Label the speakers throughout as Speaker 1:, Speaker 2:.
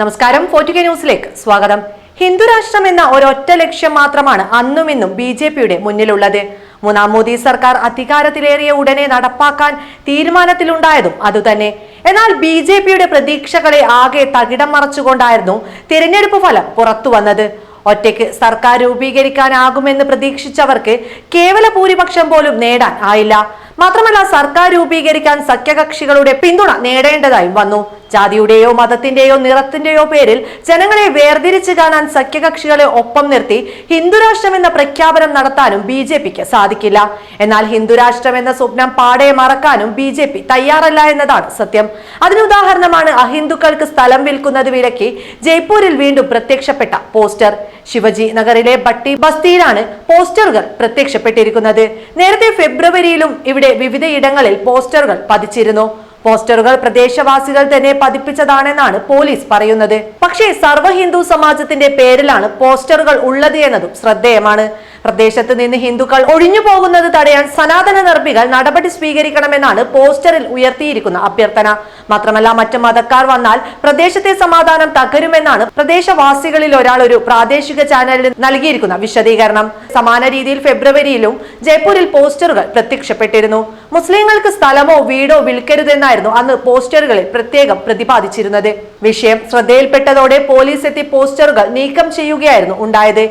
Speaker 1: നമസ്കാരം ഫോർട്ടുകെ ന്യൂസിലേക്ക് സ്വാഗതം. ഹിന്ദുരാഷ്ട്രം എന്ന ഒരൊറ്റ ലക്ഷ്യം മാത്രമാണ് അന്നും ഇന്നും ബി ജെ പിയുടെ മുന്നിലുള്ളത്. മൂന്നാം മോദി സർക്കാർ അധികാരത്തിലേറിയ ഉടനെ നടപ്പാക്കാൻ തീരുമാനത്തിലുണ്ടായതും അതുതന്നെ. എന്നാൽ ബി ജെ പിയുടെ പ്രതീക്ഷകളെ ആകെ തകിടം മറച്ചുകൊണ്ടായിരുന്നു തിരഞ്ഞെടുപ്പ് ഫലം പുറത്തു വന്നത്. ഒറ്റയ്ക്ക് സർക്കാർ രൂപീകരിക്കാനാകുമെന്ന് പ്രതീക്ഷിച്ചവർക്ക് കേവല ഭൂരിപക്ഷം പോലും നേടാൻ ആയില്ല. മാത്രമല്ല സർക്കാർ രൂപീകരിക്കാൻ സഖ്യകക്ഷികളുടെ പിന്തുണ നേടേണ്ടതായും വന്നു. ജാതിയുടെയോ മതത്തിന്റെയോ നിറത്തിന്റെയോ പേരിൽ ജനങ്ങളെ വേർതിരിച്ച് കാണാൻ സഖ്യകക്ഷികളെ ഒപ്പം നിർത്തി ഹിന്ദുരാഷ്ട്രം എന്ന പ്രഖ്യാപനം നടത്താനും ബി ജെ പിക്ക് സാധിക്കില്ല. എന്നാൽ ഹിന്ദുരാഷ്ട്രം എന്ന സ്വപ്നം പാടെ മറക്കാനും ബി ജെ പി തയ്യാറല്ല എന്നതാണ് സത്യം. അതിനുദാഹരണമാണ് അഹിന്ദുക്കൾക്ക് സ്ഥലം വിൽക്കുന്നത് വിലക്കി ജയ്പൂരിൽ വീണ്ടും പ്രത്യക്ഷപ്പെട്ട പോസ്റ്റർ. ശിവജി നഗറിലെ ബട്ടി ബസ്തിയിലാണ് പോസ്റ്ററുകൾ പ്രത്യക്ഷപ്പെട്ടിരിക്കുന്നത്. നേരത്തെ ഫെബ്രുവരിയിലും ഇവിടെ വിവിധയിടങ്ങളിൽ പോസ്റ്ററുകൾ പതിച്ചിരുന്നു. പോസ്റ്ററുകൾ പ്രദേശവാസികൾ തന്നെ പതിപ്പിച്ചതാണെന്നാണ് പോലീസ് പറയുന്നത്. പക്ഷേ സർവ ഹിന്ദു സമാജത്തിന്റെ പേരിലാണ് പോസ്റ്ററുകൾ ഉള്ളത് എന്നതും ശ്രദ്ധേയമാണ്. പ്രദേശത്ത് നിന്ന് ഹിന്ദുക്കൾ ഒഴിഞ്ഞു പോകുന്നത് തടയാൻ സനാതന നിർമ്മികൾ നടപടി സ്വീകരിക്കണമെന്നാണ് പോസ്റ്ററിൽ ഉയർത്തിയിരിക്കുന്ന അഭ്യർത്ഥന. മാത്രമല്ല മറ്റു മതക്കാർ വന്നാൽ പ്രദേശത്തെ സമാധാനം തകരുമെന്നാണ് പ്രദേശവാസികളിൽ ഒരാൾ ഒരു പ്രാദേശിക ചാനലിൽ നൽകിയിരിക്കുന്ന വിശദീകരണം. സമാന രീതിയിൽ ഫെബ്രുവരിയിലും ജയ്പൂരിൽ പോസ്റ്ററുകൾ പ്രത്യക്ഷപ്പെട്ടിരുന്നു. മുസ്ലിങ്ങൾക്ക് സ്ഥലമോ വീടോ വിൽക്കരുതെന്നായിരുന്നു അന്ന് പോസ്റ്ററുകളിൽ പ്രത്യേകം പ്രതിപാദിച്ചിരുന്നത്. വിഷയം ശ്രദ്ധയിൽപ്പെട്ടതോടെ പോലീസ് എത്തി പോസ്റ്ററുകൾ നീക്കം ചെയ്യുകയായിരുന്നു ഉണ്ടായത്.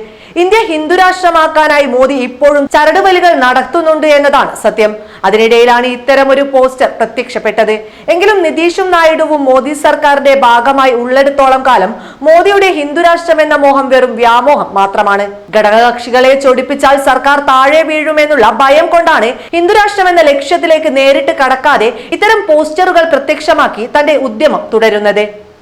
Speaker 1: ഇന്ത്യ ഹിന്ദുരാഷ്ട്രമാക്കാനായി മോദി ഇപ്പോഴും ചരടുവലികൾ നടത്തുന്നുണ്ട് എന്നതാണ് സത്യം. അതിനിടയിലാണ് ഇത്തരം ഒരു പോസ്റ്റർ പ്രത്യക്ഷപ്പെട്ടത്. എങ്കിലും നിതീഷും നായിഡുവും മോദി സർക്കാരിന്റെ ഭാഗമായി ഉള്ളെടുത്തോളം കാലം മോദിയുടെ ഹിന്ദുരാഷ്ട്രം എന്ന മോഹം വെറും വ്യാമോഹം മാത്രമാണ്. ഘടകകക്ഷികളെ ചൊടിപ്പിച്ചാൽ സർക്കാർ താഴെ വീഴുമെന്നുള്ള ഭയം കൊണ്ടാണ് ഹിന്ദുരാഷ്ട്രം എന്ന ലക്ഷ്യത്തിലേക്ക് നേരിട്ട് കടക്കാതെ ഇത്തരം പോസ്റ്ററുകൾ പ്രത്യക്ഷമാക്കി തന്റെ ഉദ്യമം തുടരുന്നത്.